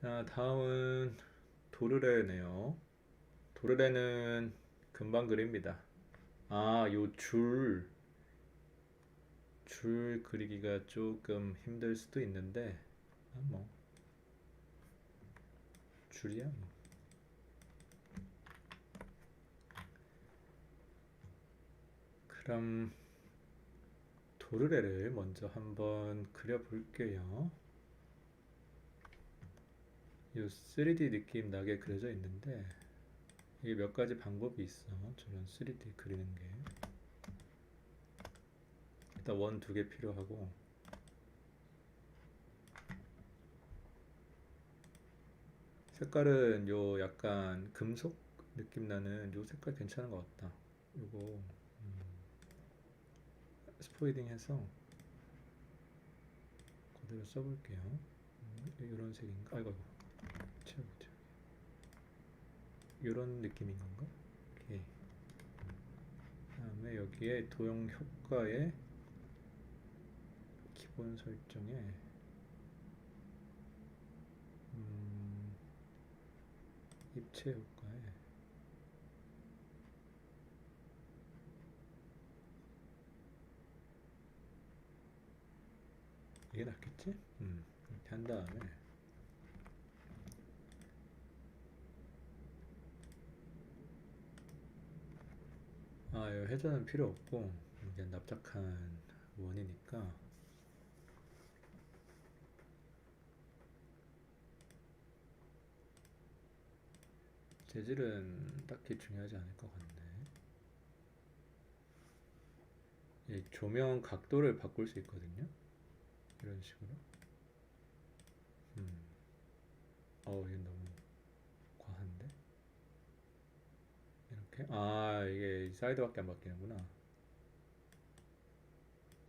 자, 다음은 도르래네요. 도르래는 금방 그립니다. 아, 요 줄, 줄 그리기가 조금 힘들 수도 있는데, 아, 뭐, 줄이야, 뭐. 그럼 도르래를 먼저 한번 그려볼게요. 이 3D 느낌 나게 그려져 있는데 이게 몇 가지 방법이 있어. 저런 3D 그리는 게. 일단 원 두 개 필요하고 색깔은 요 약간 금속 느낌 나는 요 색깔 괜찮은 것 같다. 요거 음, 스포이딩 해서 그대로 써볼게요. 음, 이런 색인가? 아이고. 채우고. 이런 느낌인 건가? 오케이. 다음에 여기에 도형 효과에 기본 설정에 음, 입체 효과에 이게 낫겠지? 음, 이렇게 한 다음에 아, 이 회전은 필요 없고 이게 납작한 원이니까 재질은 딱히 중요하지 않을 것 같네. 이 조명 각도를 바꿀 수 있거든요. 이런 식으로. 음. 어, 이게 너무 과한데? 이렇게? 아, 이게 사이드밖에 안 바뀌는구나.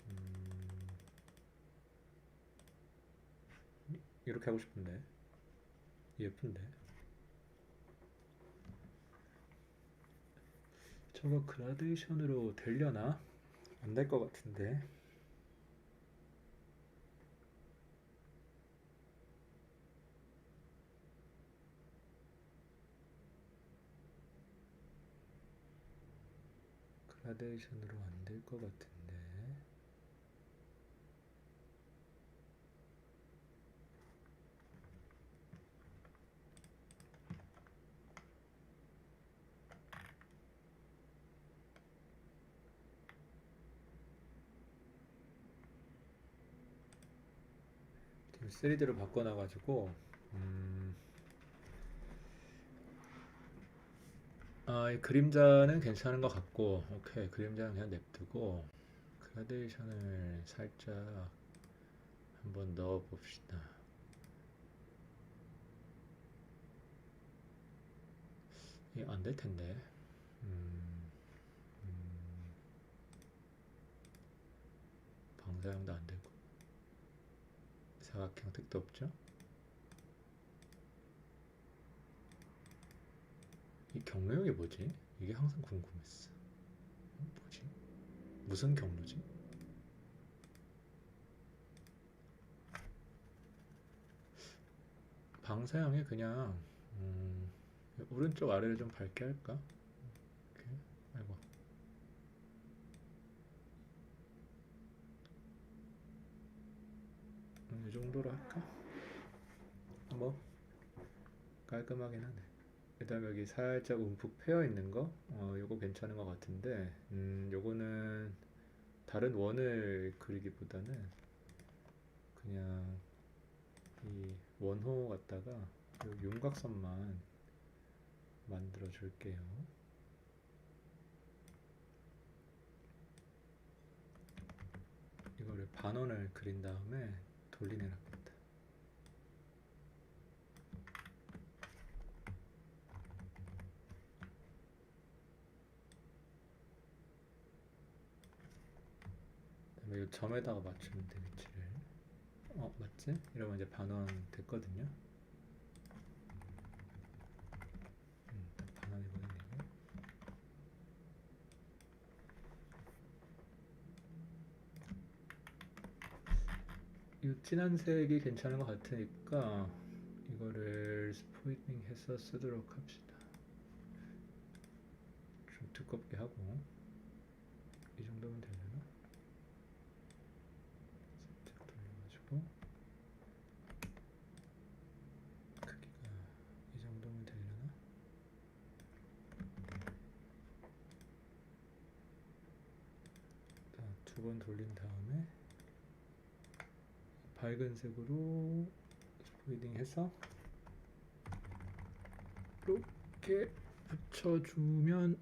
음, 이렇게 하고 싶은데. 예쁜데. 저거 그라데이션으로 되려나? 안 될 것 같은데. 그라데이션으로 안 될 것 같은데. 지금 3D로 바꿔놔가지고, 음, 아, 이 그림자는 괜찮은 것 같고, 오케이, 그림자는 그냥 냅두고, 그라데이션을 살짝 한번 넣어 봅시다. 이게 안될 텐데. 음, 음, 방사형도 안 되고, 사각형 택도 없죠? 이 경로형이 뭐지? 이게 항상 궁금했어. 어, 뭐지? 무슨 경로지? 방사형에 그냥 음, 오른쪽 아래를 좀 밝게 할까? 이렇게 아이고 음, 이 정도로 할까? 뭐 깔끔하긴 하네. 그 다음에 여기 살짝 움푹 패여 있는 거, 어, 요거 괜찮은 것 같은데, 음, 요거는 다른 원을 그리기보다는 그냥 이 원호 갖다가 요 윤곽선만 만들어 줄게요. 이거를 반원을 그린 다음에 돌리내놨겠다. 그다음에 이 점에다가 맞추면 돼 위치를. 어 맞지? 이러면 이제 반원 됐거든요. 음. 이 진한 색이 괜찮은 것 같으니까 이거를 스포이팅 해서 쓰도록 합시다. 좀 두껍게 하고 이 정도면 되려나? 살짝 돌려가지고 크기가 이 정도면 되려나? 돌린 다음에 밝은 색으로 스포이딩 해서 이렇게 붙여주면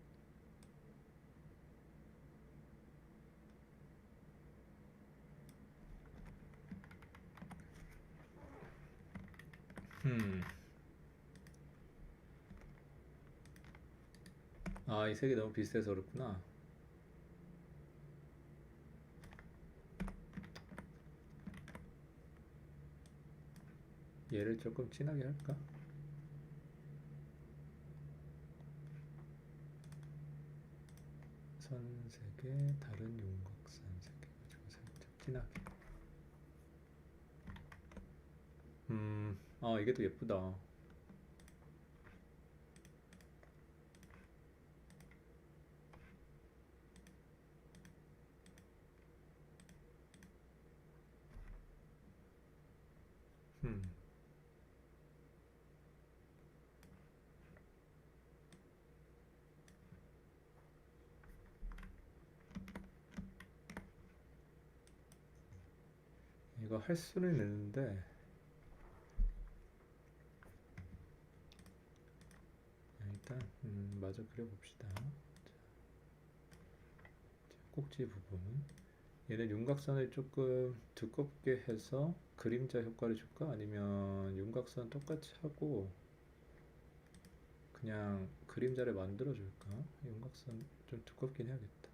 음. 아, 이 색이 너무 비슷해서 그렇구나. 얘를 조금 진하게 할까? 선색에 다른 윤곽선 색 해 가지고 살짝 진하게. 음, 아 이게 더 예쁘다. 음. 이거 할 수는 있는데 일단 음, 마저 그려봅시다. 자, 꼭지 부분 얘는 윤곽선을 조금 두껍게 해서 그림자 효과를 줄까? 아니면 윤곽선 똑같이 하고 그냥 그림자를 만들어 줄까? 윤곽선 좀 두껍긴 해야겠다.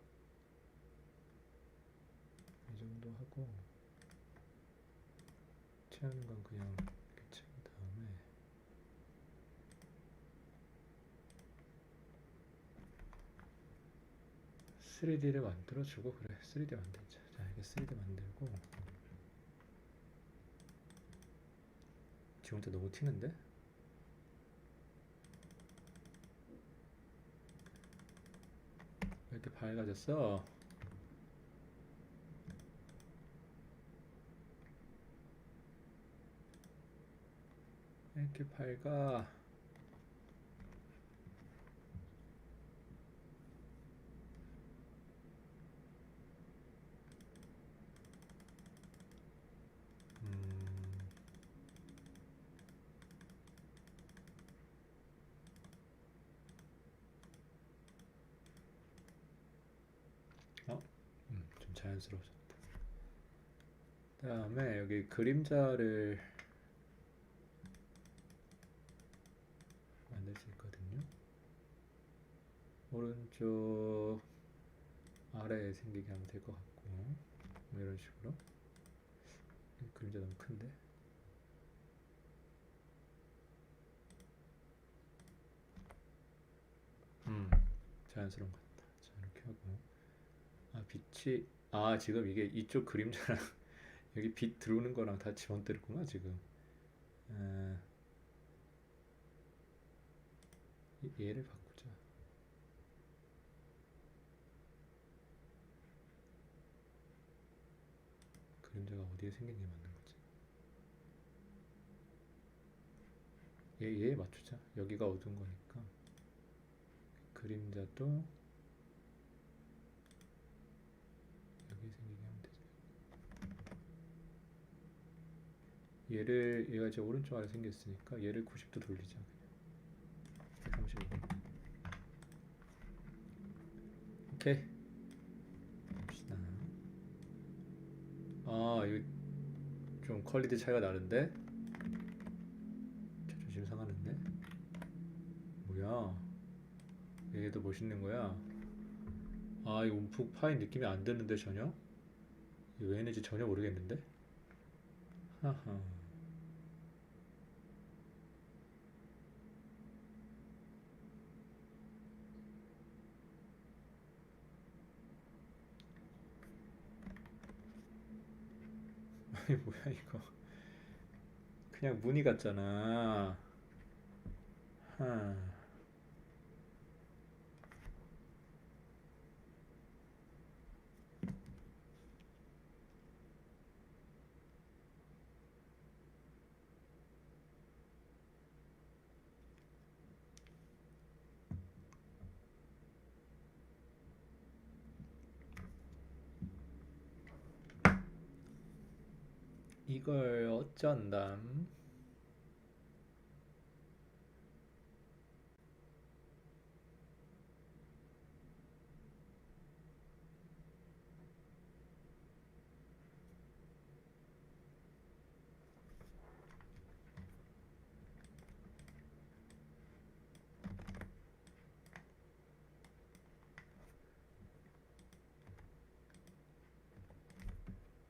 이 정도 하고 채우는 건 그냥 채운 다음에. (3D를) 만들어 주고 그래. (3D) 만들자. 자 이게 (3D) 만들고. 지금 때 너무 튀는데? 왜 이렇게 밝아졌어 이렇게 밝아 음, 어? 음, 좀 자연스러워졌다. 다음에 여기 그림자를 만들 수 있거든요. 오른쪽 아래에 생기게 하면 될 것 같고 뭐 이런 식으로. 이 그림자 너무 큰데? 음 자연스러운 것 같다. 자 이렇게 하고. 아 빛이 아 지금 이게 이쪽 그림자랑 여기 빛 들어오는 거랑 다 지원되었구나 지금. 아, 이- 얘를 바꾸자 그림자가 어디에 생긴 게 맞는 거지. 얘, 얘에 맞추자. 여기가 어두운 거니까. 그림자도 여기 생기게 하면 되지. 얘를 얘가 이제 오른쪽 아래 생겼으니까 얘를 90도 돌리자 그냥. 135 오케이 봅시다 아 이거 좀 퀄리티 차이가 나는데? 자존심 상하는데 뭐야? 얘도 멋있는 거야? 아 이거 움푹 파인 느낌이 안 드는데 전혀? 이거 왜 했는지 전혀 모르겠는데? 하하 아니 뭐야 이거 그냥 무늬 같잖아. 하. 이걸 어쩐담?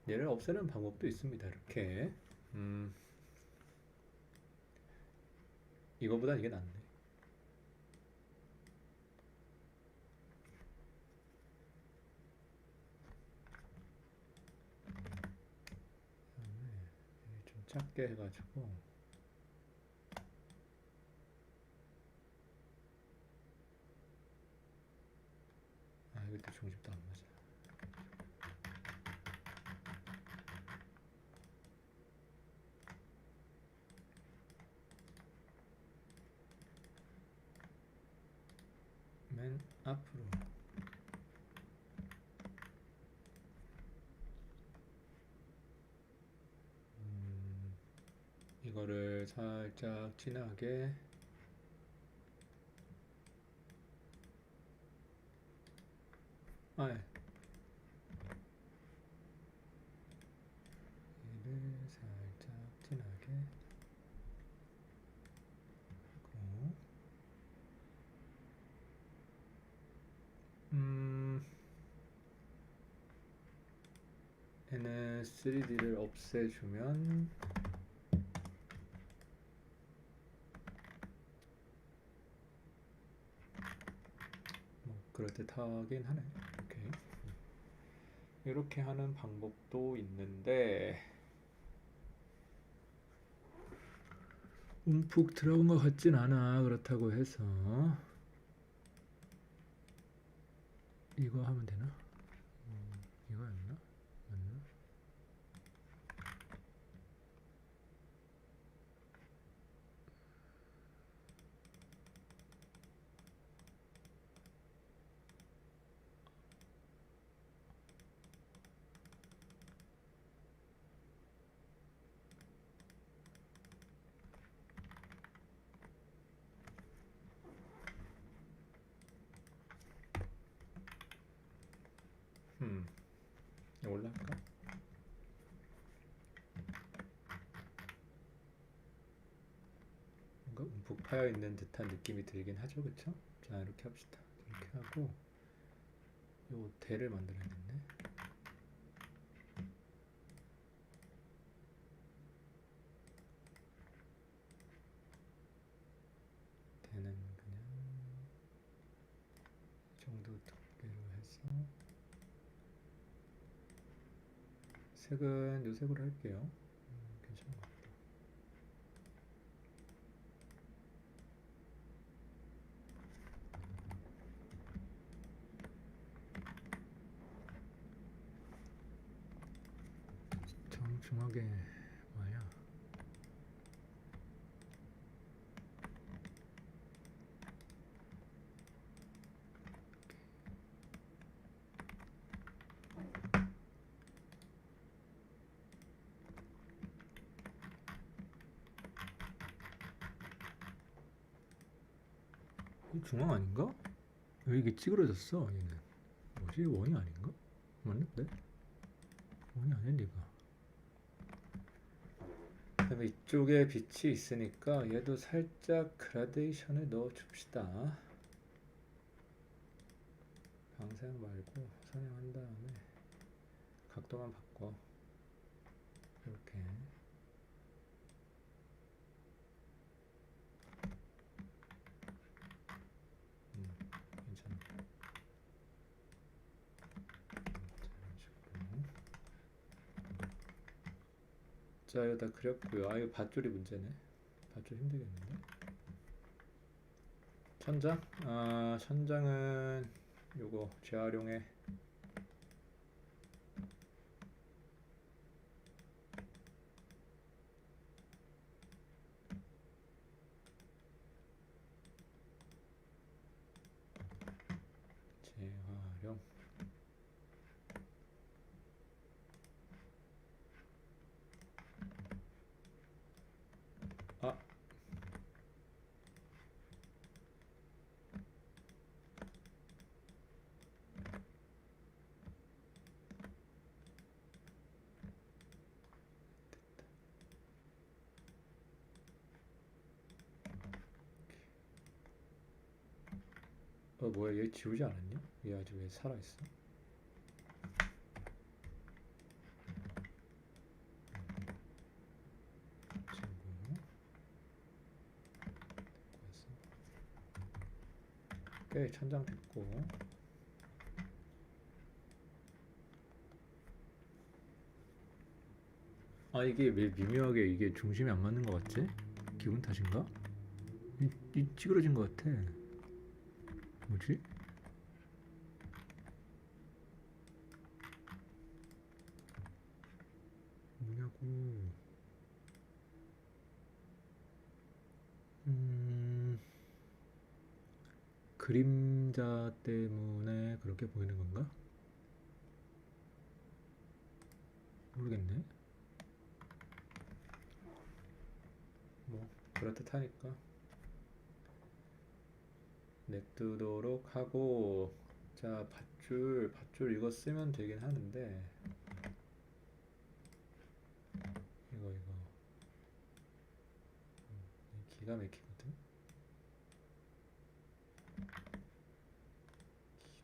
얘를 없애는 방법도 있습니다. 이렇게. 음. 이거보단 이게 낫네. 이게 좀 작게 해가지고 아 이것도 중심도 안 맞아. 맨 앞으로 음, 이거를 살짝 진하게 아, 예. 얘를 살짝 진하게 하고 음, 얘는 3D를 없애주면 뭐 그럴 듯하긴 하네. 오케이. 이렇게 하는 방법도 있는데 움푹 들어간 것 같진 않아. 그렇다고 해서 이거 하면 되나? 음, 이거였나? 맞나? 음, 이거 올라갈까? 뭔가 움푹 파여 있는 듯한 느낌이 들긴 하죠, 그쵸? 자, 이렇게 합시다. 이렇게 하고 요 대를 만들어야겠네. 대는 그냥 이 정도 두께로 해서 색은 요 색으로 할게요. 음, 괜찮은 것 같다. 정중하게 와야 이 중앙 아닌가? 왜 이게 찌그러졌어 얘는 뭐지 원이 아닌가? 맞는데? 원이 아닌데 이거 그다음에 이쪽에 빛이 있으니까 얘도 살짝 그라데이션을 넣어 줍시다 방사형 말고 선형한 다음에 각도만 바꿔 이렇게 음, 괜찮아 자, 이런 식으로 자 이거 다 그렸고요. 아 이거 밧줄이 문제네. 밧줄 힘들겠는데. 천장? 아 천장은 요거 재활용해. 재활용. 아 어 뭐야 얘 지우지 않았냐? 얘 아직 왜 살아있어? 친구 오케이 천장 됐고 아 이게 왜 미묘하게 이게 중심이 안 맞는 것 같지? 기분 탓인가? 이, 이 찌그러진 것 같아 뭐지? 뭐냐고 음 그림자 때문에 그렇게 보이는 건가? 모르겠네 뭐 그렇듯하니까 냅두도록 하고 자 밧줄 밧줄 이거 쓰면 되긴 하는데. 이거 이거. 음, 기가 막히거든?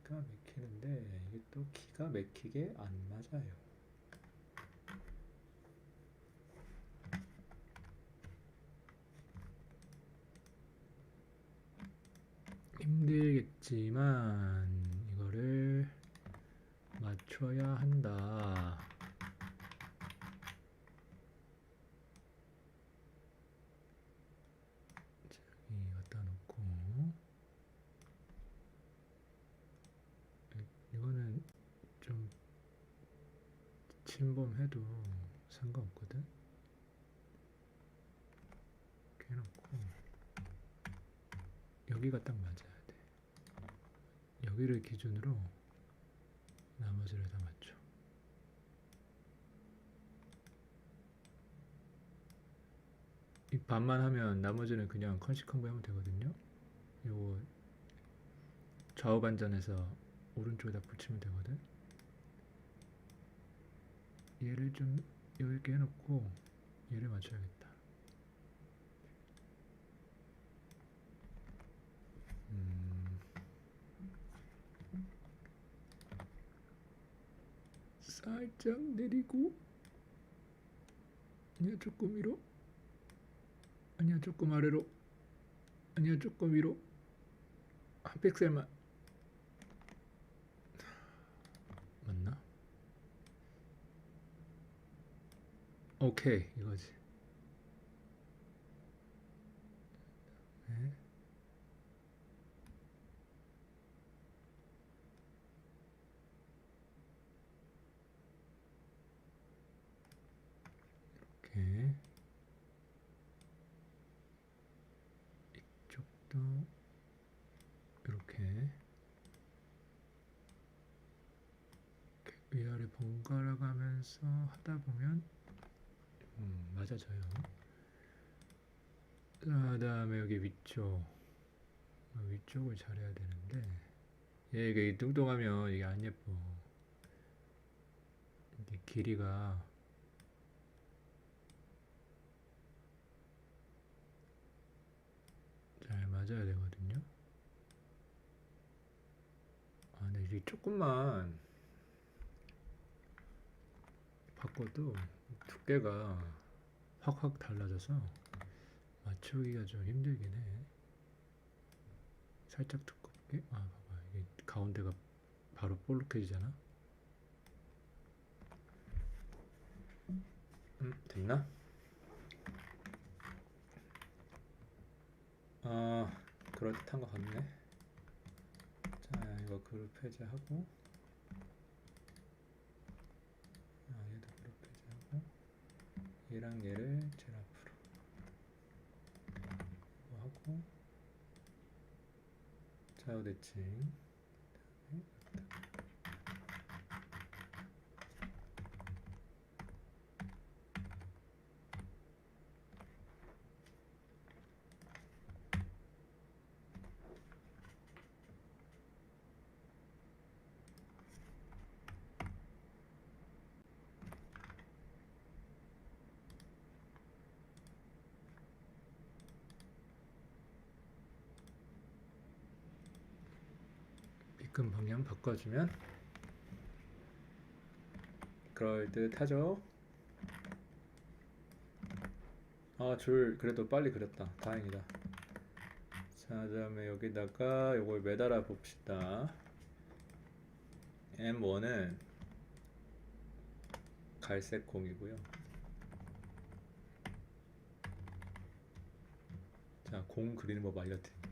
기가 막히는데 이게 또 기가 막히게 안 맞아요 힘들겠지만 이거를 맞춰야 한다. 저기 갖다 놓고 이- 이거는 좀 침범해도 상관없거든. 이렇게 해놓고 여기가 딱 맞아야 돼. 여기를 기준으로 나머지를 다 맞춰. 이 반만 하면 나머지는 그냥 컨시컨부 하면 되거든요. 요거 좌우 반전해서 오른쪽에다 붙이면 되거든. 얘를 좀 여기 있게 해놓고 얘를 맞춰야겠다. 살짝 내리고. 아니야 조금 위로. 아니야 조금 아래로. 아니야 조금 위로. 한 픽셀만. 맞나? 오케이 이거지 이쪽도 이렇게 위아래 번갈아 가면서 하다 보면 음, 맞아져요. 자, 다음에 여기 위쪽 어, 위쪽을 잘해야 되는데 얘 이게 뚱뚱하면 이게 안 예뻐. 길이가 잘 맞아야 되거든요. 아, 근데 이게 조금만 바꿔도 두께가 확확 달라져서 맞추기가 좀 힘들긴 해. 살짝 두껍게. 아, 봐봐. 이게 가운데가 바로 볼록해지잖아. 음, 됐나? 그럴듯한 것 같네. 자, 이거 그룹 해제하고, 아, 얘도 그룹 해제하고, 얘랑 얘를 제일 앞으로 이거 하고, 좌우 대칭. 비금 방향 바꿔주면 그럴 듯하죠. 아, 줄 그래도 빨리 그렸다. 다행이다. 자, 그다음에 여기다가 요걸 매달아 봅시다. M1은 갈색 공이고요. 자, 공 그리는 법 알려드립니다.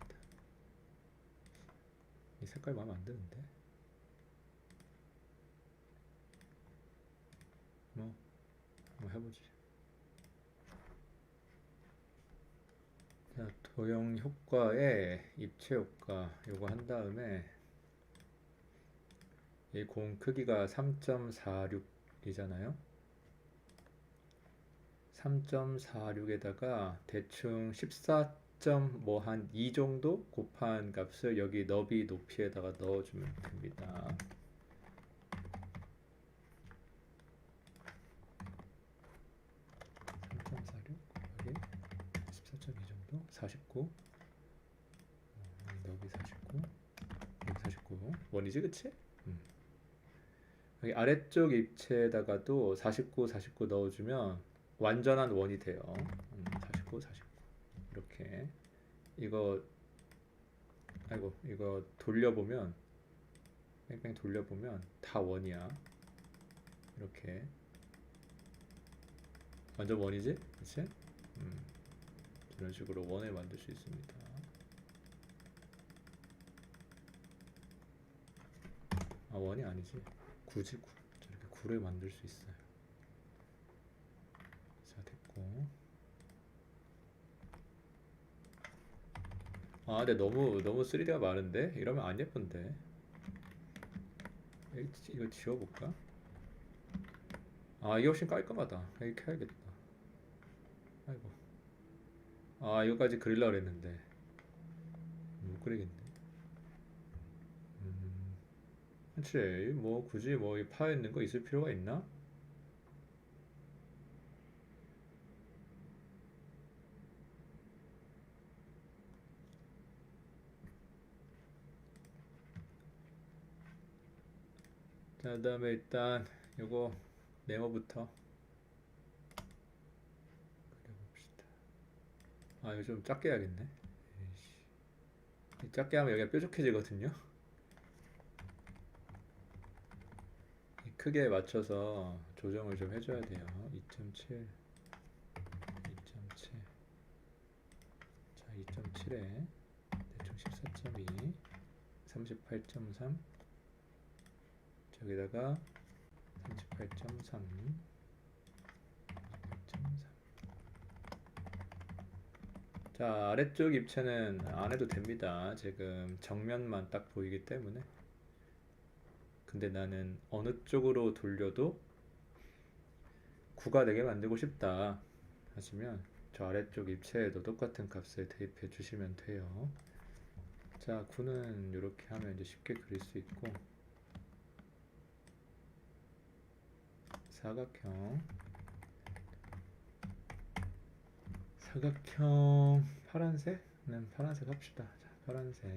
이 색깔 마음에 안 드는데? 뭐, 한번 해보지. 자, 도형 효과에 입체 효과 요거 한 다음에 이 공 크기가 3.46이잖아요. 3.46에다가 대충 14. 뭐 한 2 정도 곱한 값을 여기 너비 높이에다가 넣어주면 됩니다. 곱하기 14.2 정도 49 어, 너비 49 여기 49 원이지 그치? 음. 여기 아래쪽 입체에다가도 49 49 넣어주면 완전한 원이 돼요 음, 49 49 이렇게 이거 아이고 이거 돌려보면 뺑뺑 돌려보면 다 원이야. 이렇게. 완전 원이지? 그치? 음, 이런 식으로 원을 만들 수 있습니다. 아 원이 아니지. 구지 구. 저렇게 구를 만들 수 있어요. 자 됐고 아, 근데 너무 너무 3D가 많은데 이러면 안 예쁜데. 이- 이거 지워볼까? 아, 이게 훨씬 깔끔하다. 이렇게 해야겠다. 아이고. 아, 이거까지 그리려 그랬는데 못 그리겠네. 음, 그치. 뭐 굳이 뭐이 파여 있는 거 있을 필요가 있나? 자, 그 다음에 일단 요거 네모부터 그려봅시다. 아, 이거 좀 작게 해야겠네. 작게 하면 여기가 뾰족해지거든요. 이 크기에 맞춰서 조정을 좀 해줘야 돼요. 2.7, 2.7. 자, 2.7에 대충 14.2, 38.3. 저기다가 38.3 자 아래쪽 입체는 안 해도 됩니다. 지금 정면만 딱 보이기 때문에. 근데 나는 어느 쪽으로 돌려도 구가 되게 만들고 싶다 하시면 저 아래쪽 입체에도 똑같은 값을 대입해 주시면 돼요. 자 구는 이렇게 하면 이제 쉽게 그릴 수 있고 사각형. 사각형 파란색은 파란색 합시다. 자, 파란색.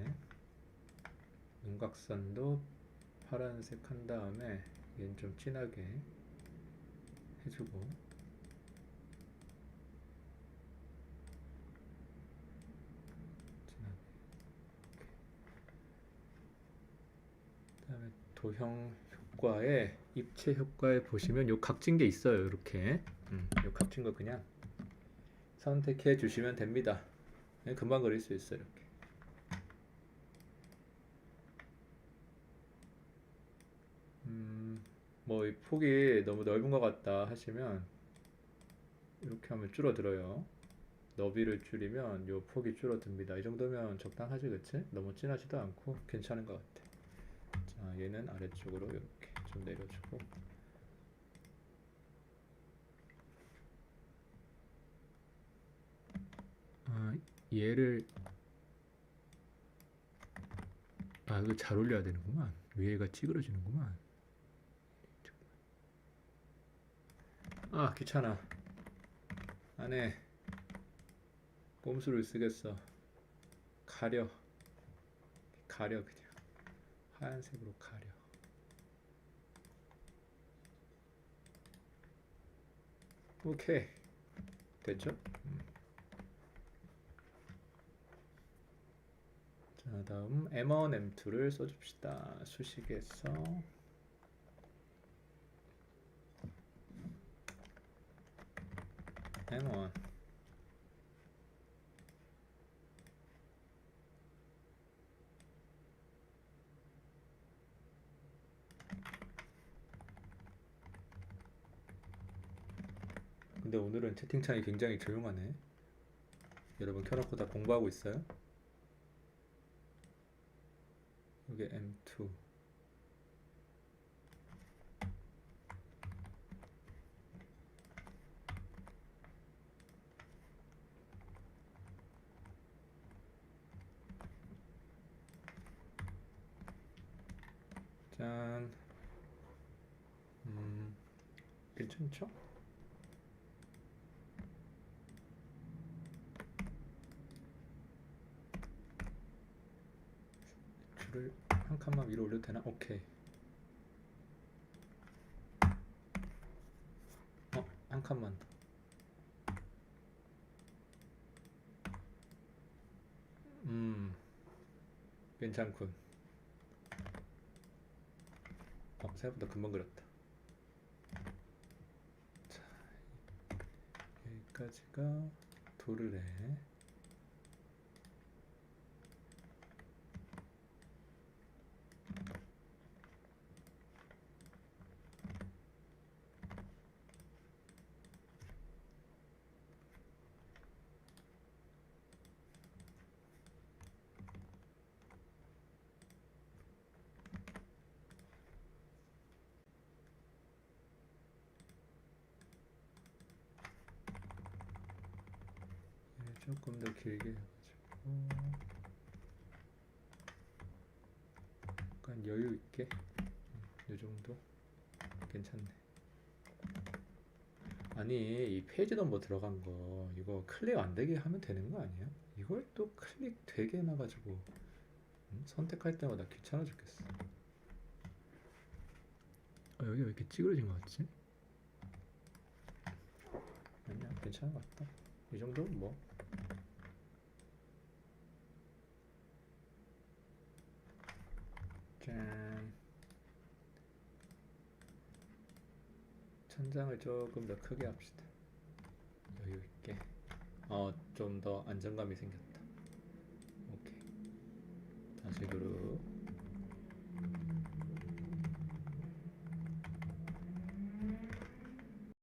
윤곽선도 파란색 한 다음에 얘는 좀 진하게 해주고. 진하게. 그 다음에 도형 효과에 입체 효과에 보시면 요 각진 게 있어요. 이렇게 음, 요 각진 거 그냥 선택해 주시면 됩니다. 그냥 금방 그릴 수 있어요. 이렇게. 음, 뭐 이 폭이 너무 넓은 것 같다 하시면 이렇게 하면 줄어들어요. 너비를 줄이면 요 폭이 줄어듭니다. 이 정도면 적당하지, 그치? 너무 진하지도 않고 괜찮은 것 같아. 자, 얘는 아래쪽으로 이렇게 좀 내려주고 아, 얘를 아, 이거 잘 올려야 되는구만. 위에가 찌그러지는구만. 아, 귀찮아. 안 해. 꼼수를 쓰겠어. 가려. 가려, 그냥. 하얀색으로 가려. 오케이. 됐죠? 음. 자, 다음 M1, M2를 써줍시다. 수식에서 M1 근데 오늘은 채팅창이 굉장히 조용하네. 여러분 켜놓고 다 공부하고 있어요? 이게 M2 짠. 음, 괜찮죠? 줄을 한 칸만 위로 올려도 되나? 오케이. 어, 한 칸만 더. 음, 괜찮군. 어, 생각보다 금방 그렸다. 자, 여기까지가 도르래. 얘를 조금 더 길게 해가지고 약간 여유 있게 이 정도 괜찮네. 아니 이 페이지 넘버 들어간 거 이거 클릭 안 되게 하면 되는 거 아니야? 이걸 또 클릭 되게 해놔가지고 음? 선택할 때마다 귀찮아 죽겠어. 어, 여기 왜 이렇게 찌그러진 것 같지? 아니야 괜찮은 것 같다. 이 정도면 뭐 짠. 천장을 조금 더 크게 합시다. 여유 있게. 어, 좀 더 안정감이 생겼다. 오케이. 다시 그룹.